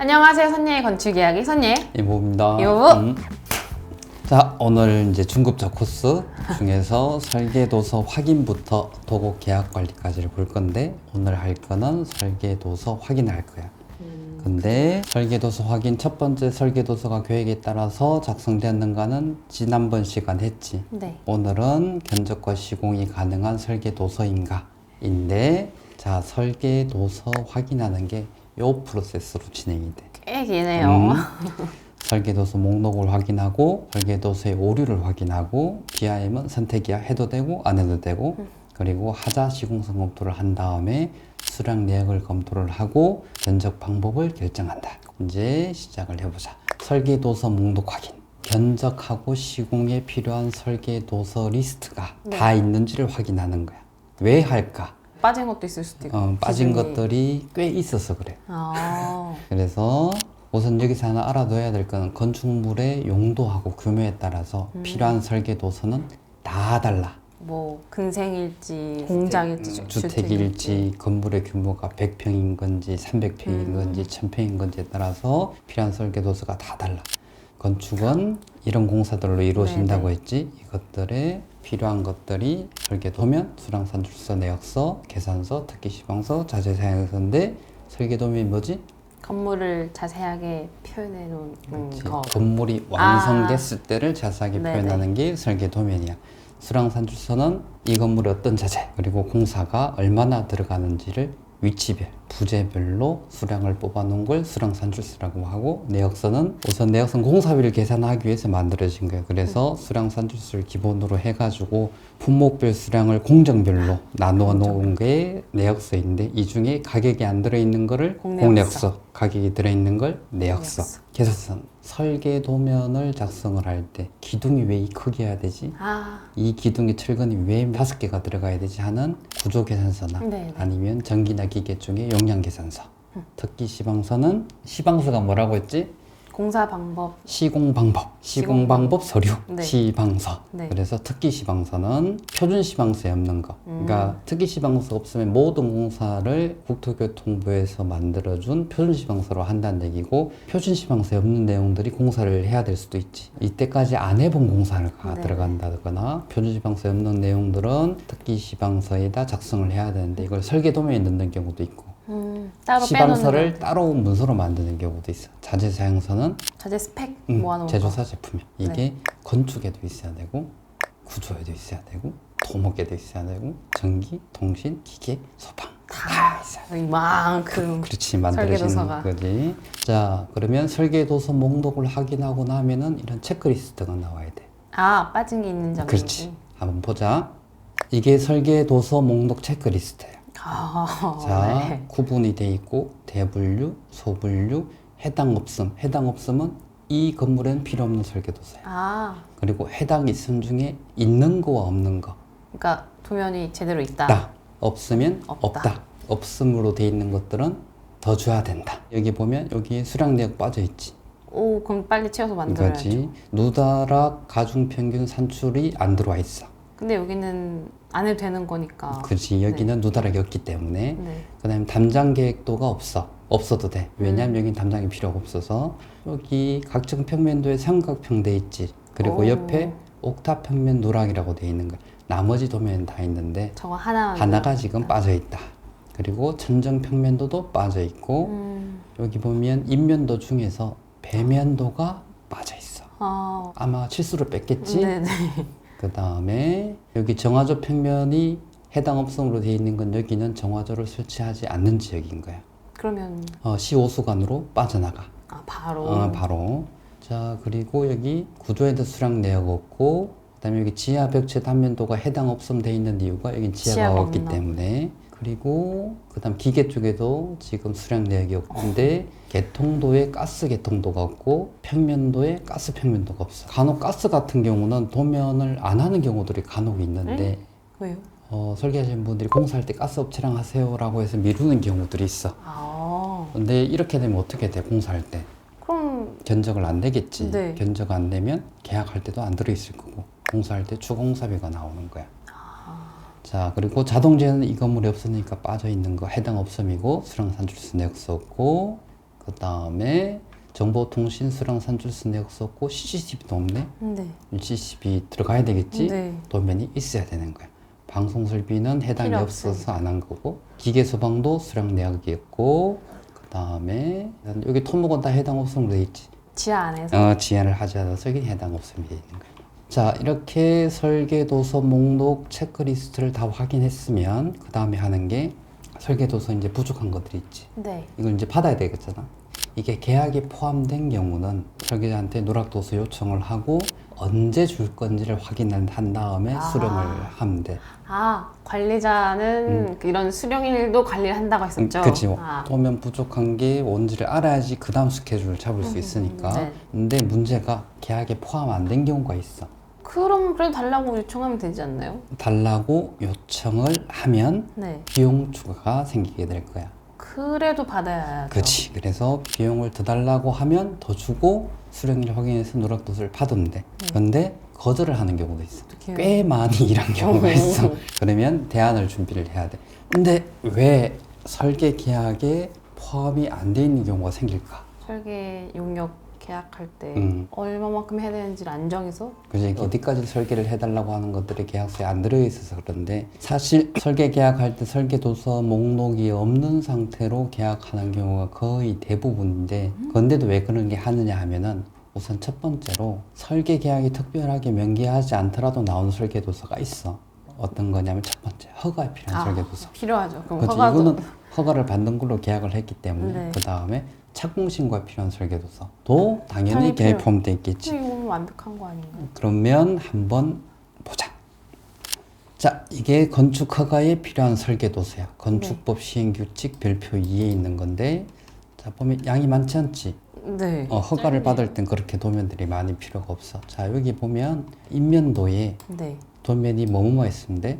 안녕하세요. 선예의 건축 이야기 선예. 이모입니다. 요. 음. 자, 오늘 이제 중급자 코스 중에서 설계도서 확인부터 도고 계약 관리까지를 볼 건데 오늘 할 거는 설계도서 확인할 거야. 근데 설계도서 확인 첫 번째 설계도서가 계획에 따라서 작성되었는가는 지난번 시간 했지. 네. 오늘은 견적과 시공이 가능한 설계도서인가인데 자 설계도서 확인하는 게 요 프로세스로 진행이 돼. 꽤 기네요. 음, 설계도서 목록을 확인하고 설계도서의 오류를 확인하고 BIM은 선택이야 해도 되고 안 해도 되고 그리고 하자 시공성 검토를 한 다음에 수량 내역을 검토를 하고 견적 방법을 결정한다. 이제 시작을 해보자. 설계도서 목록 확인. 견적하고 시공에 필요한 설계도서 리스트가 네. 다 있는지를 확인하는 거야. 왜 할까? 빠진 것도 있을 수도 있고. 어, 빠진 기준이. 것들이 꽤 있어서 그래. 아. 그래서 우선 여기서 하나 알아둬야 될 거는 건축물의 용도하고 규모에 따라서 음. 필요한 설계 도서는 다 달라. 뭐 근생일지, 공장일지, 음, 주택일지, 건물의 규모가 100평인 건지, 300평인 음. 건지, 1000평인 건지에 따라서 필요한 설계 도서가 다 달라. 건축은 이런 공사들로 이루어진다고 네네. 했지. 이것들에 필요한 것들이 설계도면, 수량산출서, 내역서, 계산서, 특기시방서, 자재사양서인데 설계도면 뭐지? 건물을 자세하게 표현해 놓은 그렇지. 거. 건물이 아. 완성됐을 때를 자세하게 네네. 표현하는 게 설계 도면이야. 수량산출서는 이 건물의 어떤 자재 그리고 공사가 얼마나 들어가는지를 위치별, 부재별로 수량을 뽑아놓은 걸 수량 산출서라고 하고 내역서는 우선 내역선 공사비를 계산하기 위해서 만들어진 거예요. 그래서 수량 산출서를 기본으로 해가지고 품목별 수량을 공정별로 나누어 놓은 게 내역서인데 이 중에 가격이 안 들어있는 거를 공내역서. 공내역서, 가격이 들어있는 걸 내역서. 내역서. 계산선 설계 도면을 작성을 할 때 기둥이 왜 이 크기여야 되지? 아. 이 기둥의 철근이 왜 다섯 개가 들어가야 되지 하는 구조 계산서나 네네. 아니면 전기나 기계 중에 용량 계산서. 특기 시방서는 시방서가 뭐라고 했지? 공사 방법. 시공 방법, 시공 시공 방법 서류, 네. 시방서. 네. 그래서 특기 시방서는 표준 시방서에 없는 거. 음. 그러니까 특기 시방서 없으면 모든 공사를 국토교통부에서 만들어준 표준 시방서로 한다는 얘기고 표준 시방서에 없는 내용들이 공사를 해야 될 수도 있지. 이때까지 안 해본 공사가 네. 들어간다거나 표준 시방서에 없는 내용들은 특기 시방서에다 작성을 해야 되는데 이걸 설계 도면에 넣는 경우도 있고. 음, 따로 빼놓는 거. 따로 문서로 만드는 경우도 있어. 자재 사용서는 자재 스펙 음, 모아놓은 거. 제조사 제품이야. 이게 건축에도 있어야 되고 구조에도 있어야 되고 토목에도 있어야 되고 전기, 통신, 기계, 소방 다 돼. 이만큼. 그렇지 만들어지는. 거지. 자 그러면 설계도서 목록을 확인하고 나면은 이런 체크리스트가 나와야 돼. 아 빠진 게 있는 점이. 그렇지. 한번 보자. 이게 설계도서 목록 체크리스트야. 아. 자 네. 구분이 돼 있고 대분류, 소분류, 해당 없음. 해당 없음은 이 건물엔 필요 없는 설계도서야. 아. 그리고 해당 있음 중에 있는 거와 없는 거. 그러니까 도면이 제대로 있다. 있다. 없으면 없다. 없다. 없음으로 돼 있는 것들은 더 줘야 된다. 여기 보면 여기 수량 내역 빠져 있지. 오, 그럼 빨리 채워서 만들어야죠. 이거지. 누다락 가중 평균 산출이 안 들어와 있어. 근데 여기는 안 해도 되는 거니까. 그렇지. 여기는 누다락이 없기 때문에. 네. 그다음에 담장 계획도가 없어. 없어도 돼. 왜냐하면 음. 여긴 담장이 필요가 없어서 여기 각종 평면도에 삼각형 돼 있지. 그리고 오. 옆에 옥탑 평면 누락이라고 돼 있는 거야. 나머지 도면은 다 있는데 저거 하나. 하나가 지금 빠져 있다. 그리고 천정 평면도도 빠져 있고 음. 여기 보면 인면도 중에서 배면도가 빠져 있어. 아. 아마 실수로 뺐겠지. 네네. 그 다음에 여기 정화조 평면이 해당 업성으로 되어 있는 건 여기는 정화조를 설치하지 않는 지역인 거야. 그러면 어, 시호수관으로 빠져나가. 아 바로. 어, 바로. 자 그리고 여기 구조에도 수량 내역 없고 그다음에 여기 지하 벽체 단면도가 해당 없음 돼 있는 이유가 여기 지하가 지하가 없기 없나? 때문에 그리고 그다음 기계 쪽에도 지금 수량 내역이 없는데 개통도에 가스 개통도가 없고 평면도에 가스 평면도가 없어. 간혹 가스 같은 경우는 도면을 안 하는 경우들이 간혹 있는데 왜요? 어, 설계하시는 분들이 공사할 때 가스 업체랑 하세요라고 해서 미루는 경우들이 있어. 아. 근데 이렇게 되면 어떻게 돼 공사할 때? 그럼 견적을 안 내겠지. 네. 견적 안 내면 계약할 때도 안 들어 있을 거고 공사할 때 추공사비가 나오는 거야. 자 그리고 자동제는 이 건물이 없으니까 빠져 있는 거 해당 없음이고 수량 산출수 내역서 없고 그 다음에 정보통신 수령 산출수 내역 썼고 CCTV도 없네. 네. CCTV 들어가야 되겠지. 네. 도면이 있어야 되는 거야. 방송 설비는 해당이 없어서 안 한 거고 기계 소방도 수령 내역이었고 그 다음에 여기 토목은 다 해당 없음으로 돼 있지. 지하 안에서. 어, 지연을 하지 않아서 여기 해당 없음이 돼 있는 거야. 자 이렇게 설계도서 목록 체크리스트를 다 확인했으면 그 다음에 하는 게 설계도서 이제 부족한 것들이 있지. 네. 이걸 이제 받아야 되겠잖아. 이게 계약에 포함된 경우는 설계자한테 누락도서 요청을 하고 언제 줄 건지를 확인한 다음에 아. 수령을 하면 돼. 아 관리자는 그 이런 수령일도 관리를 한다고 했었죠. 음, 그치. 아. 도면 부족한 게 뭔지를 알아야지 그 다음 스케줄을 잡을 수 있으니까. 네. 근데 문제가 계약에 포함 안 된 경우가 있어. 그럼 그래도 달라고 요청하면 되지 않나요? 달라고 요청을 하면 네. 비용 추가가 생기게 될 거야. 그래도 받아야죠. 그렇지. 그래서 비용을 더 달라고 하면 더 주고 수령일 확인해서 누락도서를 받으면 돼. 그런데 거절을 하는 경우도 있어. 어떻게 꽤 많이 일한 경우가 있어. 그러면 대안을 준비를 해야 돼. 근데 왜 설계 계약에 포함이 안 돼 있는 경우가 생길까? 설계 용역 계약할 때 음. 얼마만큼 해야 되는지를 안 정해서 그지 어디까지 설계를 해달라고 하는 것들이 계약서에 안 들어 있어서 그런데 사실 설계 계약할 때 설계 도서 목록이 없는 상태로 계약하는 경우가 거의 대부분인데 그런데도 왜 그런 게 하느냐 하면은 우선 첫 번째로 설계 계약이 특별하게 명기하지 않더라도 나온 설계 도서가 있어 어떤 거냐면 첫 번째 허가에 필요한 설계 도서 필요하죠. 그럼 그렇지 허가도 이거는 허가를 받는 걸로 계약을 했기 때문에 네. 그 다음에 착공 신고에 필요한 설계 도서도 당연히 당연히 필요- 포함돼 있겠지. 이거는 완벽한 거 아닌가요? 그러면 한번 보자. 자, 이게 건축 허가에 필요한 설계 도서야. 건축법 시행 규칙 별표 2에 있는 건데, 자 보면 양이 많지 않지. 네. 어, 허가를 받을 땐 그렇게 도면들이 많이 필요가 없어. 자 여기 보면 인면도에 네. 도면이 뭐뭐뭐 있으면 돼?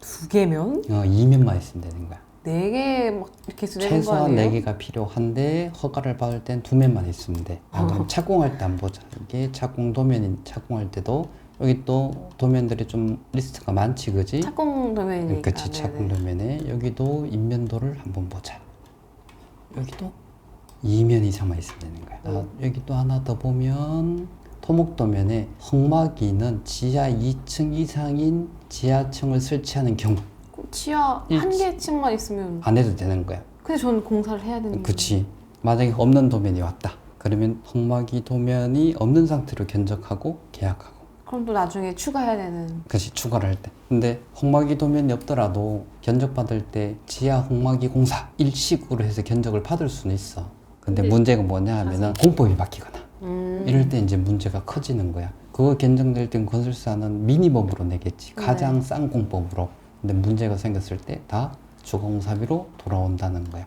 두 개면 어, 2면만 있으면 되는 거야. 네개막 이렇게 쓰는 거 최소한 아니에요? 4개가 필요한데 허가를 받을 땐 두 면만 있으면 돼. 아, 어. 그럼 착공할 때 안 보자. 이게 착공 도면이 착공할 때도 여기 또 도면들이 좀 리스트가 많지, 그지? 착공 도면이니까. 그치 네네. 착공 도면에 여기도 인면도를 한번 보자. 여기도 2면 이상만 있으면 되는 거야. 아, 여기 또 하나 더 보면 토목 도면에 흙막이는 지하 2층 이상인 지하층을 설치하는 경우 그 지하 일- 한 개층만 있으면 안 해도 되는 거야. 근데 저는 공사를 해야 되는 그치. 만약에 없는 도면이 왔다. 그러면 흙막이 도면이 없는 상태로 견적하고 계약하고. 그럼 또 나중에 추가해야 되는 그치 추가를 할 때. 근데 홍마기 도면이 없더라도 견적 받을 때 지하 홍마기 공사 일식으로 해서 견적을 받을 수는 있어. 근데 문제가 뭐냐 하면은 공법이 바뀌거나 음, 이럴 때 이제 문제가 커지는 거야. 그거 견적될 땐 건설사는 미니멈으로 내겠지. 가장 싼 공법으로. 근데 문제가 생겼을 때 다 주공사비로 돌아온다는 거야.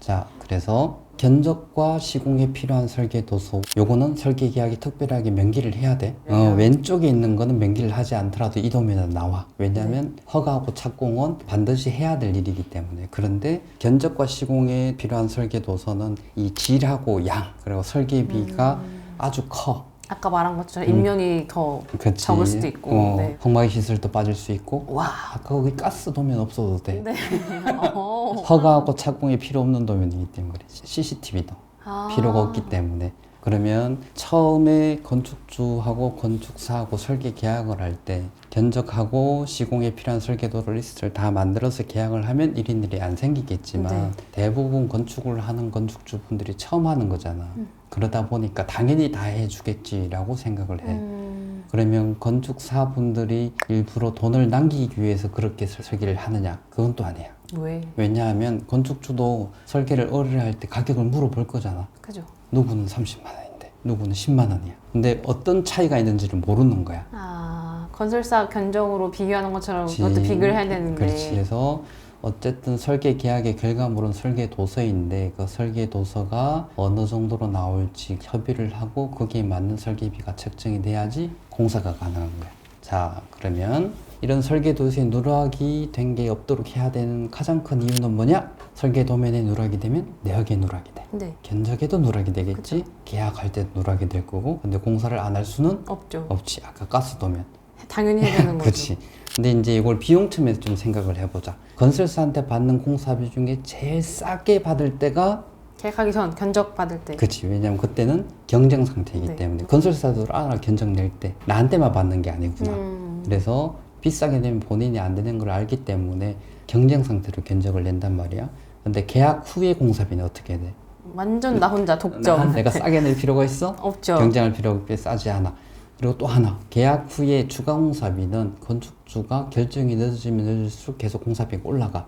자, 그래서 견적과 시공에 필요한 설계 도서 요거는 설계 계약이 특별하게 명기를 해야 돼. 어, 왼쪽에 있는 거는 명기를 하지 않더라도 이 도면에 나와. 왜냐하면 허가하고 착공은 반드시 해야 될 일이기 때문에. 그런데 견적과 시공에 필요한 설계 도서는 이 질하고 양 그리고 설계비가 아주 커. 아까 말한 것처럼 인면이 더 그치. 적을 수도 있고 어, 네. 헝마기 시설도 빠질 수 있고. 와 아까 거기 가스 도면 없어도 돼. 네. 어. 허가하고 착공이 필요 없는 도면이기 때문에. CCTV도 아. 필요가 없기 때문에 그러면 처음에 건축주하고 건축사하고 설계 계약을 할 때 견적하고 시공에 필요한 설계도를 리스트를 다 만들어서 계약을 하면 일인 일이 안 생기겠지만 네. 대부분 건축을 하는 건축주분들이 처음 하는 거잖아. 그러다 보니까 당연히 다 해주겠지라고 생각을 해. 음, 그러면 건축사분들이 일부러 돈을 남기기 위해서 그렇게 설- 설계를 하느냐? 그건 또 아니야. 왜 왜냐하면 건축주도 설계를 의뢰할 때 가격을 물어볼 거잖아. 그죠 누구는 30만 원인데 누구는 10만 원이야. 근데 어떤 차이가 있는지를 모르는 거야. 아 건설사 견적으로 비교하는 것처럼 그치. 그것도 비교를 해야 되는데 그렇지. 그래서 어쨌든 설계 계약의 결과물은 설계 도서인데 그 설계 도서가 어느 정도로 나올지 협의를 하고 거기에 맞는 설계비가 책정이 돼야지 공사가 가능한 거야. 자, 그러면 이런 설계 도서에 누락이 된 게 없도록 해야 되는 가장 큰 이유는 뭐냐? 설계 도면에 누락이 되면 내역에 누락이 돼. 네 견적에도 누락이 되겠지. 계약할 때 누락이 될 거고. 근데 공사를 안 할 수는 없죠 없지. 아까 가스 도면. 당연히 해야 되는 거죠 그치. 근데 이제 이걸 비용 측면에서 좀 생각을 해보자. 건설사한테 받는 공사비 중에 제일 싸게 받을 때가 계약하기 전 견적 받을 때. 그치 왜냐면 그때는 경쟁 상태이기 네. 때문에 건설사도 알아 견적 낼 때 나한테만 받는 게 아니구나 음, 그래서 비싸게 내면 본인이 안 되는 걸 알기 때문에 경쟁 상태로 견적을 낸단 말이야 근데 계약 후에 공사비는 어떻게 돼? 완전 나 혼자 독점. 내가 싸게 낼 필요가 있어? 없죠. 경쟁할 필요가 싸지 않아 그리고 또 하나 계약 후에 추가 공사비는 건축주가 결정이 늦어지면 늦을수록 계속 공사비가 올라가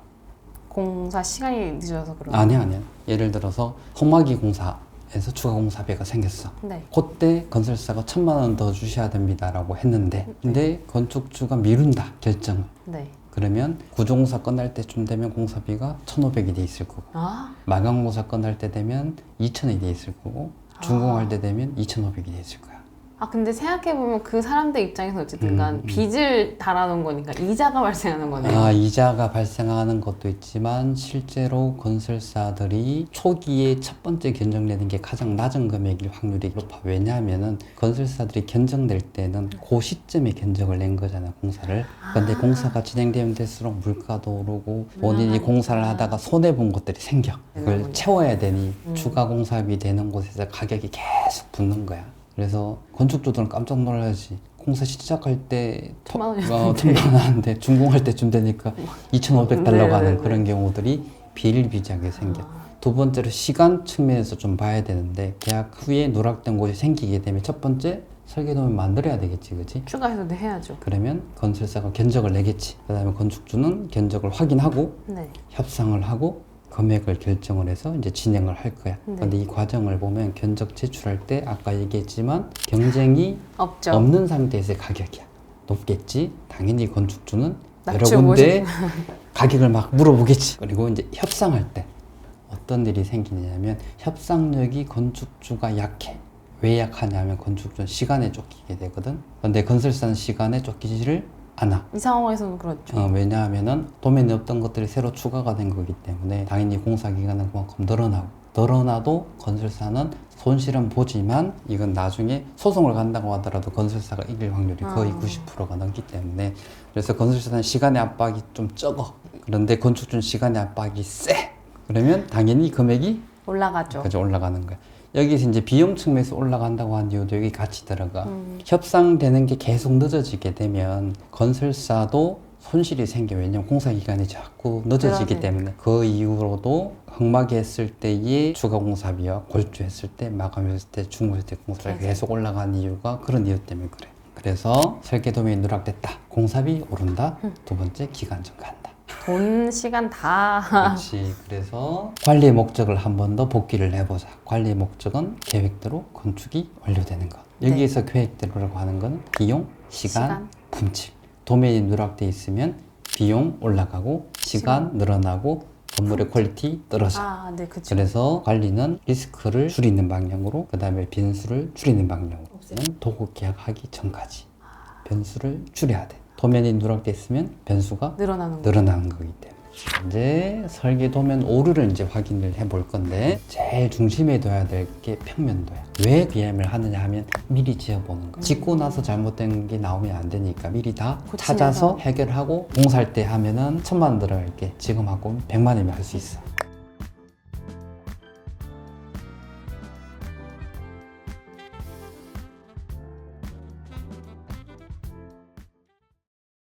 공사 시간이 늦어서 그런. 아니야 아니야 예를 들어서 험막이 공사에서 추가 공사비가 생겼어 네. 그때 건설사가 천만 원 더 주셔야 됩니다라고 했는데 근데 건축주가 미룬다 결정을 네. 그러면 구조공사 끝날 때쯤 되면 공사비가 1,500이 돼 있을 거고 아, 마감공사 끝날 때 되면 2,000이 돼 있을 거고 준공할 때 되면 2,500이 돼 있을 거야 아 근데 생각해 보면 그 사람들 입장에서 어쨌든 간 음, 음. 빚을 달아놓은 거니까 이자가 발생하는 거네요. 아, 이자가 발생하는 것도 있지만 실제로 건설사들이 초기에 첫 번째 견적내는 게 가장 낮은 금액일 확률이 높아. 왜냐하면은 건설사들이 견적낼 때는 그 시점에 견적을 낸 거잖아, 공사를. 근데 공사가 진행되면 될수록 물가도 오르고 본인이 올라가니까. 공사를 하다가 손해 본 것들이 생겨. 그걸. 채워야 되니 음. 추가 공사비 되는 곳에서 가격이 계속 붙는 거야. 그래서 건축주들은 깜짝 놀라지. 공사 시작할 때 천만 원이 어, 천만 원인데 준공할 때쯤 되니까 2,500달러가 네, 하는 네, 그런 경우들이 비일비재하게 생겨. 아, 두 번째로 시간 측면에서 좀 봐야 되는데 계약 후에 누락된 곳이 생기게 되면 첫 번째 설계도면 만들어야 되겠지, 그지? 추가해서도 해야죠. 그러면 건설사가 견적을 내겠지. 그다음에 건축주는 견적을 확인하고 네. 협상을 하고 금액을 결정을 해서 이제 진행을 할 거야. 네. 근데 이 과정을 보면 견적 제출할 때 아까 얘기했지만 경쟁이 없죠. 없는 상태에서의 가격이야. 높겠지. 당연히 건축주는 여러 군데 가격을 막 물어보겠지. 그리고 이제 협상할 때 어떤 일이 생기냐면 협상력이 건축주가 약해. 왜 약하냐면 건축주는 시간에 쫓기게 되거든. 근데 건설사는 시간에 쫓기지를 않아. 이 상황에서는 그렇죠. 어, 왜냐하면은 도면에 없던 것들이 새로 추가가 된 거기 때문에 당연히 공사 기간은 그만큼 늘어나고 늘어나도 건설사는 손실은 보지만 이건 나중에 소송을 간다고 하더라도 건설사가 이길 확률이 거의 아. 90%가 넘기 때문에 그래서 건설사는 시간의 압박이 좀 적어 그런데 건축주는 시간의 압박이 세 그러면 당연히 금액이 올라가죠. 까지 올라가는 거야 여기서 이제 비용 측면에서 올라간다고 한 이유도 여기 같이 들어가. 음, 협상되는 게 계속 늦어지게 되면 건설사도 손실이 생겨. 왜냐면 공사 기간이 자꾸 늦어지기 그러네. 때문에. 그 이후로도 흑막이 했을 때의 추가 공사비와 골조했을 때 마감했을 때 중고했을 때 공사비가 계속. 계속 올라간 이유가 그런 이유 때문에 그래. 그래서 설계 도면이 누락됐다. 공사비 오른다. 두 번째 기간 증가한다 돈, 시간 다. 그렇지. 그래서 관리의 목적을 한 번 더 복귀를 해보자. 관리의 목적은 계획대로 건축이 완료되는 것. 네. 여기에서 계획대로라고 하는 건 비용, 시간, 시간. 품질. 도면이 누락돼 있으면 비용 올라가고 시간 늘어나고 건물의 퀄리티 떨어져. 아, 네, 그죠. 그래서 관리는 리스크를 줄이는 방향으로 그 다음에 변수를 줄이는 방향으로 는 도구 계약하기 전까지 변수를 줄여야 돼. 도면이 누락돼 있으면 변수가 늘어나는 거. 늘어나는 거기 때문에 이제 설계 도면 오류를 이제 확인을 해 볼 건데 제일 중심에 둬야 될 게 평면도야 왜 BM을 하느냐 하면 미리 지어보는 거 짓고 나서 잘못된 게 나오면 안 되니까 미리 다 고치면서. 찾아서 해결하고 공사할 때 하면은 천만 원 들어갈게 지금 하고 백만 원이면 할 수 있어